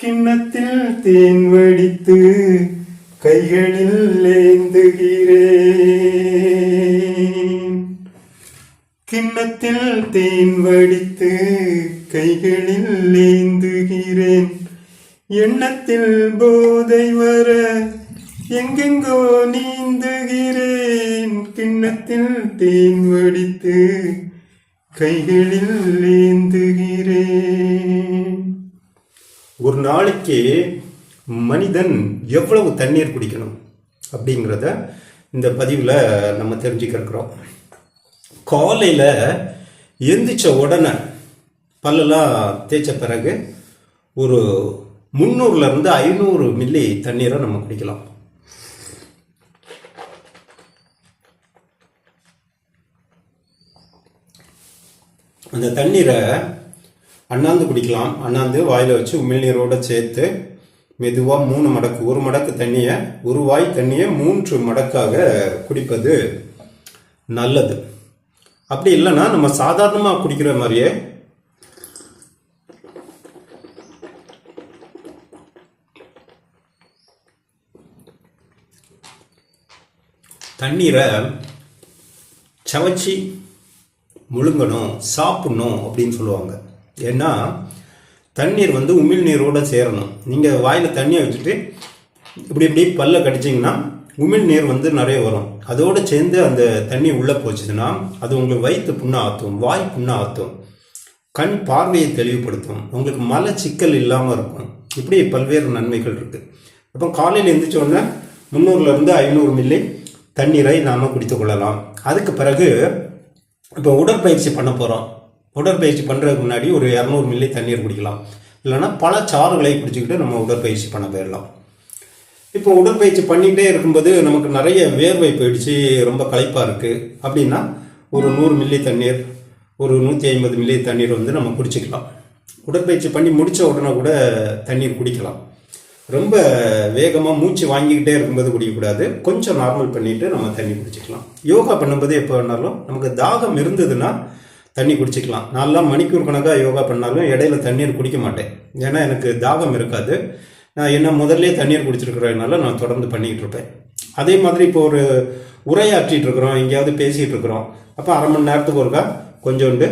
கிண்ணத்தில் தேன் வடித்து கைகளில் ஏந்துகிறேன். கிண்ணத்தில் தேன் வடித்து கைகளில் ஏந்துகிறேன். எண்ணத்தில் போதை வர எங்கெங்கோ நீந்துகிறேன். கிண்ணத்தில் தேன் வடித்து கைகளில் ஏந்துகிறேன். ஒரு நாளைக்கு மனிதன் எவ்வளவு தண்ணீர் குடிக்கணும் அப்படிங்கிறத இந்த பதிவில் நம்ம தெரிஞ்சுக்கிறோம் காலையில் எந்திரிச்ச உடனே பல்லெல்லாம் தேய்ச்ச பிறகு ஒரு முந்நூறுலேருந்து ஐநூறு மில்லி தண்ணீரை நம்ம குடிக்கலாம். அந்த தண்ணீரை அண்ணாந்து குடிக்கலாம். அண்ணாந்து வாயில் வச்சு உமிழ்நீரோடு சேர்த்து மெதுவாக மூணு மடக்கு ஒரு மடக்கு தண்ணியை ஒரு வாய் தண்ணியை மூன்று மடக்காக குடிப்பது நல்லது. அப்படி இல்லைன்னா நம்ம சாதாரணமாக குடிக்கிற மாதிரியே தண்ணீரை சவச்சி முழுங்கணும் சாப்பிடணும் அப்படின்னு சொல்லுவாங்க. ஏன்னா தண்ணீர் வந்து உமிழ்நீரோட சேரணும். நீங்கள் வாயில் தண்ணியை வச்சுட்டு இப்படி இப்படி பல்ல கடிச்சிங்கன்னா உமிழ் நீர் வந்து நிறைய வரும். அதோடு சேர்ந்து அந்த தண்ணி உள்ளே போச்சுன்னா அது உங்களுக்கு வயிற்று புண்ணை ஆற்றும் வாய் புண்ணை ஆற்றும் கண் பார்வையை தெளிவுபடுத்தும். உங்களுக்கு மல சிக்கல் இல்லாமல் இருக்கும். இப்படி பல்வேறு நன்மைகள் இருக்குது அப்போ காலையில் எழுந்திரிச்ச உடனே முந்நூறுலேருந்து ஐநூறு மில்லி தண்ணீரை நாம் குடித்து கொள்ளலாம். அதுக்கு பிறகு இப்போ உடற்பயிற்சி பண்ண போகிறோம். உடற்பயிற்சி பண்ணுறதுக்கு முன்னாடி ஒரு இரநூறு மில்லி தண்ணீர் குடிக்கலாம். இல்லைன்னா பல சாறுகளை குடிச்சிக்கிட்டு நம்ம உடற்பயிற்சி பண்ண போயிடலாம். இப்போ உடற்பயிற்சி பண்ணிகிட்டே இருக்கும்போது நமக்கு நிறைய வேர்வை போயிடுச்சு ரொம்ப களைப்பாக இருக்குது அப்படின்னா ஒரு நூறு மில்லி தண்ணீர் ஒரு நூற்றி ஐம்பது மில்லி தண்ணீர் வந்து நம்ம குடிச்சிக்கலாம். உடற்பயிற்சி பண்ணி முடித்த உடனே கூட தண்ணீர் குடிக்கலாம். ரொம்ப வேகமாக மூச்சு வாங்கிக்கிட்டே இருக்கும்போது குடிக்கக்கூடாது. கொஞ்சம் நார்மல் பண்ணிவிட்டு நம்ம தண்ணி குடிச்சிக்கலாம். யோகா பண்ணும்போது எப்போ வேணாலும் நமக்கு தாகம் இருந்ததுன்னா தண்ணி குடிச்சிக்கலாம். நான்லாம் மணிக்கூர் கணக்காக யோகா பண்ணாலும் இடையில தண்ணீர் குடிக்க மாட்டேன். ஏன்னா எனக்கு தாகம் இருக்காது. நான் என்ன முதல்ல தண்ணீர் குடிச்சிருக்கிறதுனால நான் தொடர்ந்து பண்ணிக்கிட்டு இருப்பேன் அதே மாதிரி இப்போ ஒரு உரையாற்றிட்டு இருக்கிறோம் எங்கேயாவது பேசிகிட்டு இருக்கிறோம். அப்போ அரை மணி நேரத்துக்கு ஒருக்கா கொஞ்சோண்டு